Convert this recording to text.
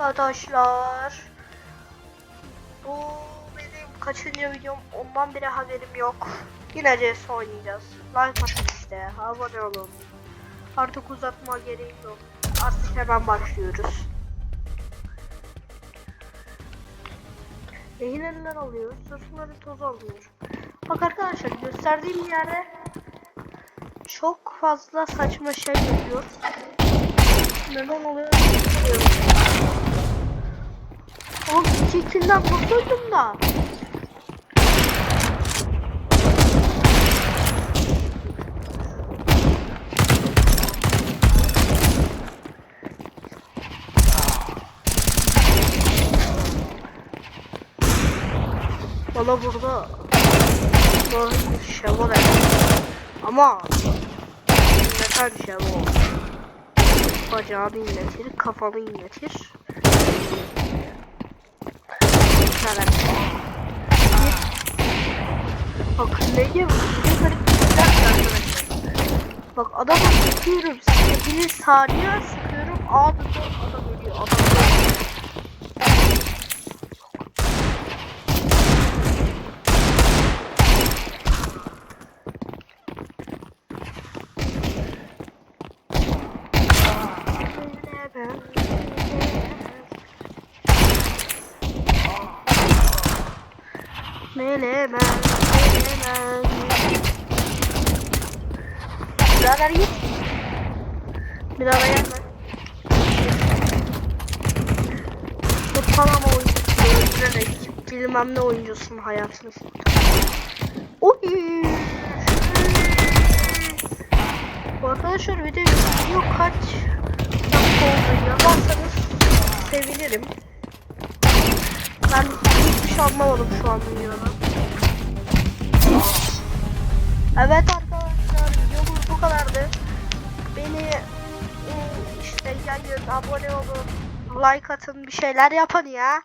arkadaşlar. Bu benim kaçıncı videom ondan bile haberim yok. Yine CS oynayacağız. Like atın işte. Abone olun. Artık uzatma gereği yok. Artık hemen başlıyoruz. Rehineler alıyor. Sırtları toz alıyor. Bak arkadaşlar gösterdiğim yerde çok fazla saçma şey yapıyor. Neden oluyor? bilmiyorum. Oğlum çiçeğinden kurtuldum da. Bana burada Doğru şevval Ama Neden şevval. Bacağını inletir, kafanı inletir Evet Bak ne gibi? Ne garip bir şeyler var arkadaşlar. Bak adamı sıkıyorum, bir saniye sıkıyorum Anında adam ölüyor, adam ölüyor Menemen, menemen. Birader git. Bir daha gelme. Bu tamam oyuncusu bilmem ne oyuncusun hayatını Oy. Bu Arkadaşlar video kaç dakika olduğunu yazarsanız sevinirim. Ben anlamadım şu an videoda. Evet arkadaşlar videomuz bu kadardı. Beni e, işte yayın, abone olun, like atın bir şeyler yapın ya.